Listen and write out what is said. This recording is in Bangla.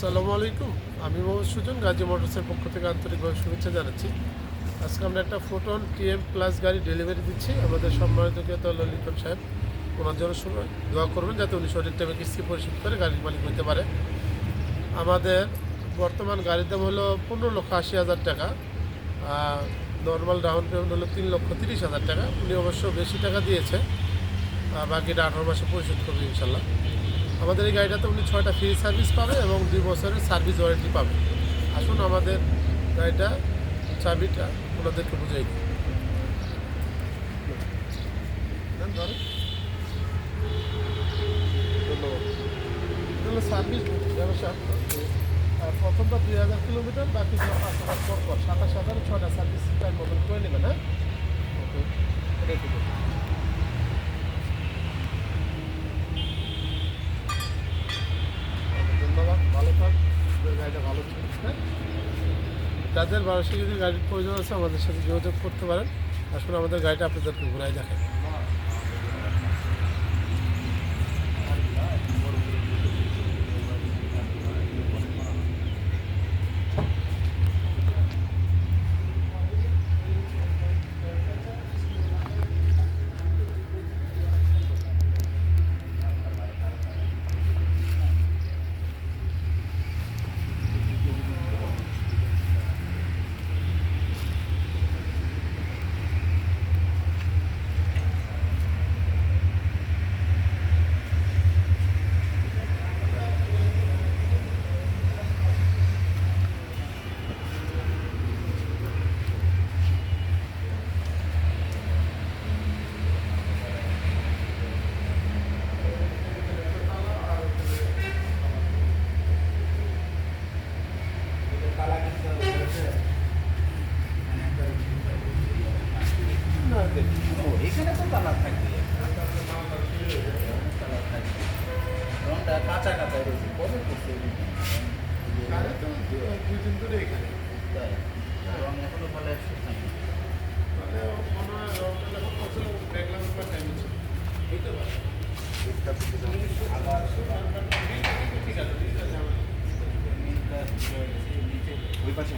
আসসালামু আলাইকুম। আমি মোহাম্মদ সুজন, গাজী মোটরসের পক্ষ থেকে আন্তরিকভাবে শুভেচ্ছা জানাচ্ছি। আজকে আমরা একটা ফোটন টিএম প্লাস গাড়ি ডেলিভারি দিচ্ছি। আমাদের সম্মানিত কেতু ললিতন সাহেব। ওনার জন্য সময় দোয়া করবেন যাতে উনি সঠিক টাইমে কিস্তি পরিশোধ করে গাড়ির মালিক হতে পারে। আমাদের বর্তমান গাড়ির দাম হলো পনেরো লক্ষ আশি হাজার টাকা। নর্মাল ডাউন পেমেন্ট হলো তিন লক্ষ তিরিশ হাজার টাকা। উনি অবশ্য বেশি টাকা দিয়েছে। বাকিটা আঠারো মাসে পরিশোধ করবে ইনশাল্লাহ। আমাদের এই গাড়িটাতে উনি ছয়টা ফ্রি সার্ভিস পাবে এবং দুই বছরের সার্ভিস ওয়ারেন্টি পাবে। আসুন আমাদের গাড়িটা, চাবিটা ওনাদেরকে বুঝাই দিই। ধন্যবাদ। সার্ভিস ব্যবসা প্রথমটা দুই হাজার কিলোমিটার, বাকি পাঁচ হাজার পর পর সাতাশ হাজার ছয়টা সার্ভিস টাইম মতন করে নেবেন হ্যাঁ? ওকে এটাই ঠিক আছে। ধন্যবাদ ভালো থাক আপনার গাড়িটা হ্যাঁ যাদের বারোশো যদি গাড়ির প্রয়োজন আছে আমাদের সাথে যোগাযোগ করতে পারেন। আসলে আমাদের গাড়িটা আপনাদেরকে ঘুরাই দেখায়। এখানে তো কালার থাকবে। রংটা কাঁচা কাঁচা রয়েছে। কবে করছে তো দু- দুই দিন ধরে এখানে। তাই? রং এখনও ভালো থাকবে মানে মনে হয় রংটা যখন করছিল দেখলাম একটা টাইম ছিল বুঝতে পারছি আবার ঠিক আছে। ঠিক আছে ওই পাশে